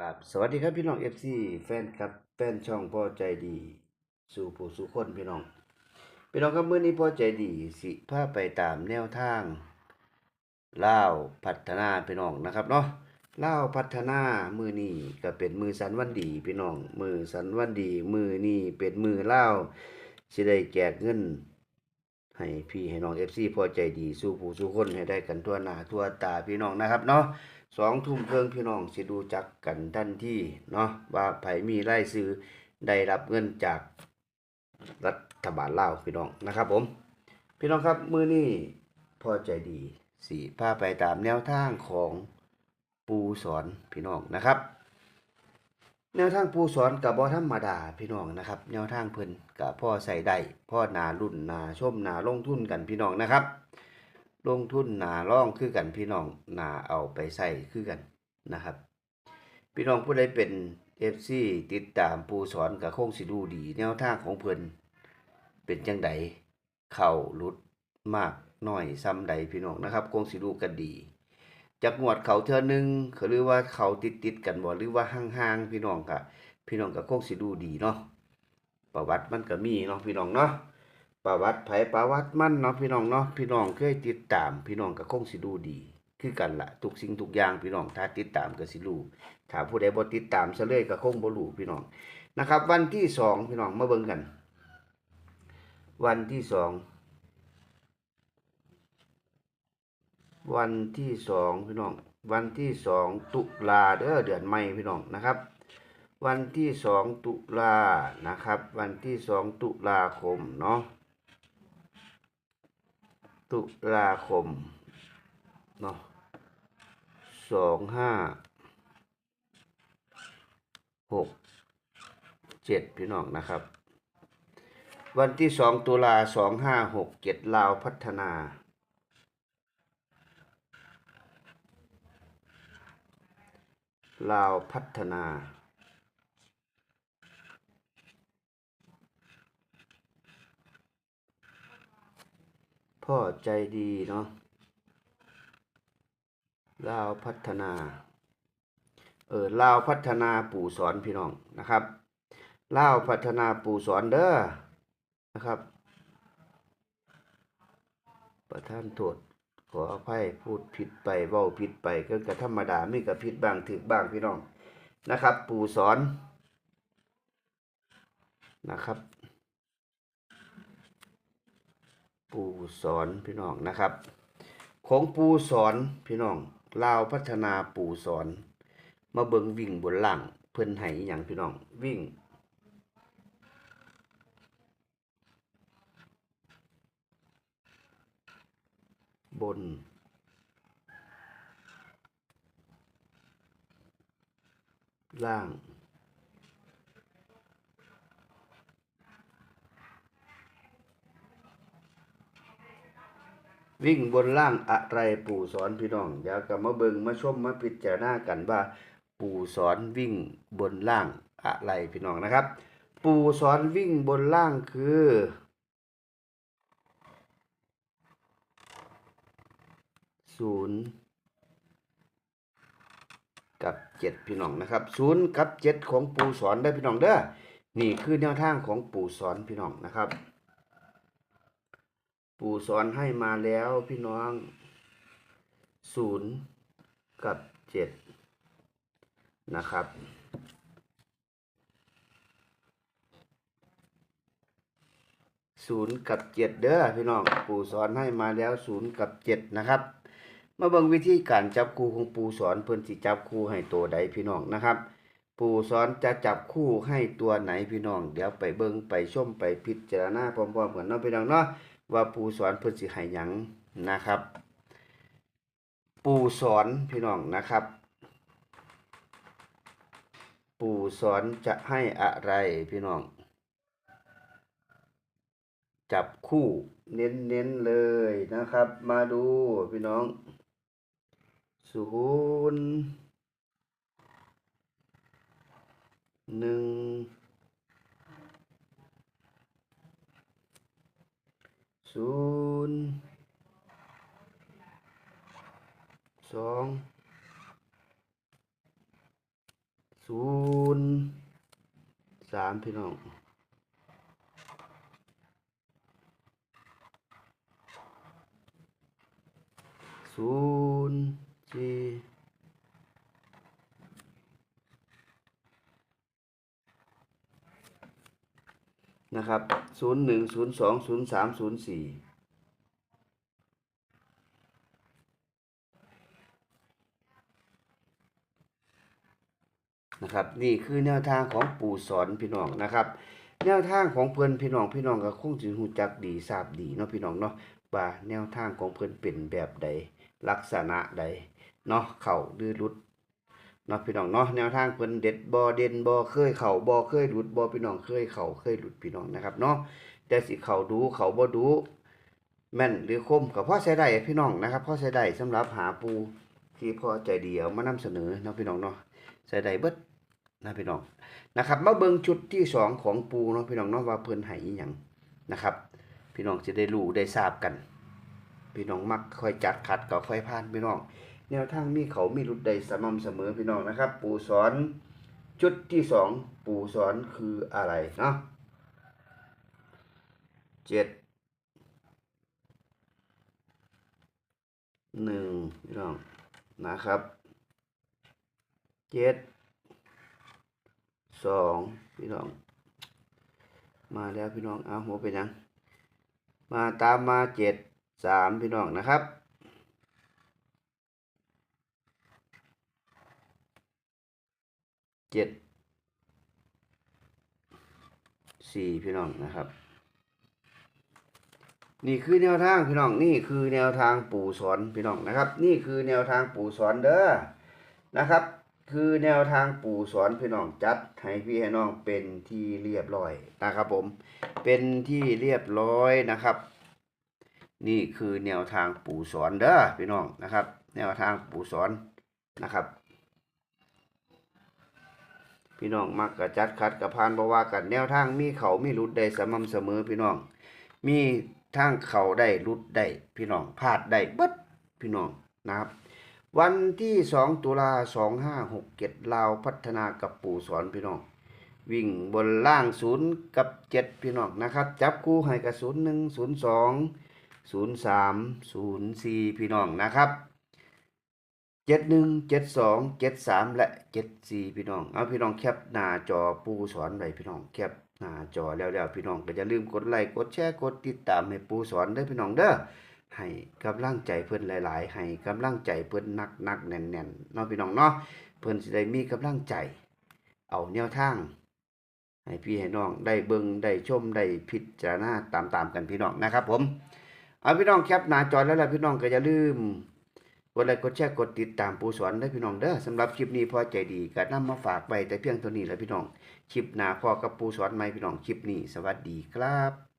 ครับสวัสดีครับพี่น้อง FC แฟนครับแฟนช่องพ่อใจดี สู่ผู้สู่คนพี่น้อง พี่น้องครับมื้อนี้พ่อใจดีสิพาไปตามแนวทางเล่าพัฒนาพี่น้องนะครับเนาะเล่าพัฒนามือนี้ก็เป็นมือสันวันดีพี่น้องมือสันวันดี มือนี้เป็นมือเล่าสิได้แจกเงิน ให้พี่ให้น้อง FC พอใจดี สู้ผู้สู้คนให้ได้กันทั่วหน้าทั่วตาพี่น้องนะครับเนาะ สองทุ่มเครื่องพี่น้องสิดูจักกันทันที่เนาะว่าไผมีรายซื้อได้รับเงินจากรัฐบาลลาวพี่น้องนะครับผม พี่น้องครับมือนี้พอใจดีสิพาไปตามแนวทางของปูสอนพี่น้องนะครับ แนวทางปูสอนกับบ่ธรรมดาพี่น้องนะครับ แนวทางเพิ่นกับพ่อใส่ได้พ่อนารุ่นนาชมนาลงทุนกันพี่น้องนะครับ ลงทุนนาล่องคือกันพี่น้องนาเอาไปใส่คือกันนะครับ พี่น้องผู้ใดเป็น FC ติดตามปูสอนกับโค้งสิดูดี แนวทางของเพิ่นเป็นจังไดเข้าลุดมากน้อยซ้ำใดพี่น้องนะครับโค้งสิดูกันดีจากงวดเขาเทื่อหนึงหรือว่าเขาติดติดกันบ่หรือว่าห่างๆพี่น้องก็พี่น้องก็คงสิดูดีเนาะประวัติมันก็มีเนาะพี่น้องเนาะ ประวัติไผประวัติมั่นเนาะพี่น้องเนาะพี่น้องเคยติดตาม พี่น้องก็คงสิดูดี คือกันละทุกสิ่งทุกอย่างพี่น้องถ้าติดตามก็สิรู้ถ้าผู้ใดบ่ติดตามซะเลยก็คงบ่รู้พี่น้องนะครับ วันที่สองพี่น้องมาเบิ่งกัน วันที่สองวันที่สองพี่น้อง วันที่สองตุลาเด้อเดือนใหม่พี่น้องนะครับ วันที่สองตุลานะครับ วันที่สองตุลาคมเนาะ ตุลาคมเนาะสองห้าหกเจ็ดพี่น้องนะครับ วันที่สองตุลาสองห้าหกเจ็ดลาวพัฒนาลาวพัฒนา พ่อใจดีเนาะลาวพัฒนา เออลาวพัฒนาปู่สอนพี่น้องนะครับลาวพัฒนาปู่สอนเด้อนะครับ ประท่านโทษขออภัยพูดผิดไปเว้าผิดไปก็กระธรรมดาไมีกับผิดบ้างถึกบ้างพี่น้องนะครับ ปู่สอนนะครับ ปูสอนพี่น้องนะครับ ของปูสอนพี่น้องลาวพัฒนาปูสอน มาเบิงวิ่งบนล่าง เพิ่นให้อย่างพี่น้องวิ่ง บน ล่าง วิ่งบนล่างอะไรปู่สอนพี่น้องเดี๋ยวก็มาเบิงมาชมมาพิจารณากันว่า ปู่สอนวิ่งบนล่างอะไรพี่น้องนะครับ ปู่สอนวิ่งบนล่างคือศูนย์กับเจ็ดพี่น้องนะครับศูนย์กับเจ็ดของปู่สอนได้พี่น้องเด้อนี่คือแนวทางของปู่สอนพี่น้องนะครับ ปู่สอนให้มาแล้วพี่น้องศูนย์กับเจ็ดนะครับ ศูนย์กับเจ็ดเด้อพี่น้อง ปู่สอนให้มาแล้วศูนย์กับเจ็ดนะครับ มาเบิ่งวิธีการจับคู่ของปู่สอนเพิ่นสิจับคู่ให้ตัวใดพี่น้องนะครับ ปู่สอนจะจับคู่ให้ตัวไหนพี่น้อง เดี๋ยวไปเบิ่งไปชมไปพิจารณาพร้อมๆกันเนาะพี่น้องเนาะ ว่าปู่สอนเพิ่นสิให้หยังนะครับ ปู่สอนพี่น้องนะครับ ปู่สอนจะให้อะไรพี่น้อง จับคู่เน้นๆเลยนะครับ มาดูพี่น้องศูนย์หนึ่ง ศูนย์สองศูนย์สามพี่น้องศูนย์สี่ นะครับศูนย์หนึ่งศูนย์สองศูนย์สามศูนย์สี่นะครับนี่คือแนวทางของปู่สอนพี่น้องนะครับแนวทางของเพื่อนพี่น้องพี่น้องก็คงสิฮู้จักดีทราบดีเนาะพี่น้องเนาะว่าแนวทางของเพื่อนเป็นแบบใดลักษณะใดเนาะเข้าหรือหลุด นาะพี่น้องเนาะแนวทางเพิ่นเด็ดบ่เด่นบ่เคยเข้าบ่เคยหลุดบ่พี่น้องเคยเข้าเคยหลุดพี่น้องนะครับเนาะแต่สิเข้าดูเข้าบ่ดูแม่นหรือคมก็พอใช้ได้พี่น้องนะครับพ่อใช้ได้สำหรับหาปูที่พอใจเดีเอามานำเสนอเนาะพี่น้องเนาะใช้ได้เบิดนะพี่น้องนะครับมาเบิ่งชุดที่สองของปูเนาะพี่น้องเนาะว่าเพิ่นให้อีหยังนะครับ พี่น้องจะได้รู้ได้ทราบกัน พี่น้องมักค่อยจัดขัดก็ค่อยผ่านพี่น้อง แนวทางมีเขามีรุดใดสม่ำเสมอพี่น้องนะครับ ปูสอนชุดที่สองปูสอนคืออะไรเนาะเจ็ดหนึ่งพี่น้องนะครับเจ็ดสองพี่น้อง มาแล้วพี่น้องเอาหัวไปยังมาตามมาเจ็ดสามพี่น้องนะครับ เจ็ดสี่พี่น้องนะครับ นี่คือแนวทางพี่น้องนี่คือแนวทางปู่สอนพี่น้องนะครับ นี่คือแนวทางปู่สอนเด้อนะครับ คือแนวทางปู่สอนพี่น้องจัดให้พี่ให้น้องเป็นที่เรียบร้อยนะครับผมเป็นที่เรียบร้อยนะครับ นี่คือแนวทางปู่สอนเด้อพี่น้องนะครับ แนวทางปู่สอนนะครับ พี่น้องมักกะจัดคัดกะพานบ่ว่ากันแนวทางมีเขามีรุดได้สม่ำเสมอพี่น้อง มีทางเขาได้รุดได้พี่น้องพลาดได้เบิดพี่น้องนะครับ วันที่สองตุลาสองห้าหกเจ็ดลาวพัฒนากับปู่สอนพี่น้อง วิ่งบนล่างศูนย์กับเจ็ดพี่น้องนะครับ จับคู่ให้กับศูนย์หนึ่งศูนย์สองศูนย์สามศูนย์สี่พี่น้องนะครับ เจ็ดหนึ่งเจ็ดสองเจ็ดสามและเจ็ดสี่พี่น้อง เอาพี่น้องแคปหน้าจอปูสอนไว้พี่น้องแคปหน้าจอแล้วแล้วพี่น้องก็อย่าลืมกดไลค์กดแชร์กดติดตามให้ปูสอนเด้พี่น้องเด้อให้กำลังใจเพิ่อนหลาย ๆ ให้กำลังใจเพิ่อนนักนักๆแน่นๆเนาะพี่น้องเนาะเพิ่อนสิได้มีกำลังใจ เอาแนวทาง ให้พี่ให้น้องได้เบิ่งได้ชมได้พิจารณาตามๆกันพี่น้องนะครับ ผมเอาพี่น้องแคปหน้าจอแล้วล่ะพี่น้องก็อย่าลืม กดไลค์กดแชร์กดติดตามปูสอนได้พี่น้องเด้อสำหรับคลิปนี้พอใจดีก็นำมาฝากไว้แต่เพียงเท่านี้แล้วพี่น้องคลิปหน้าพอกับปูสอนใหม่พี่น้องคลิปนี้ สวัสดีครับ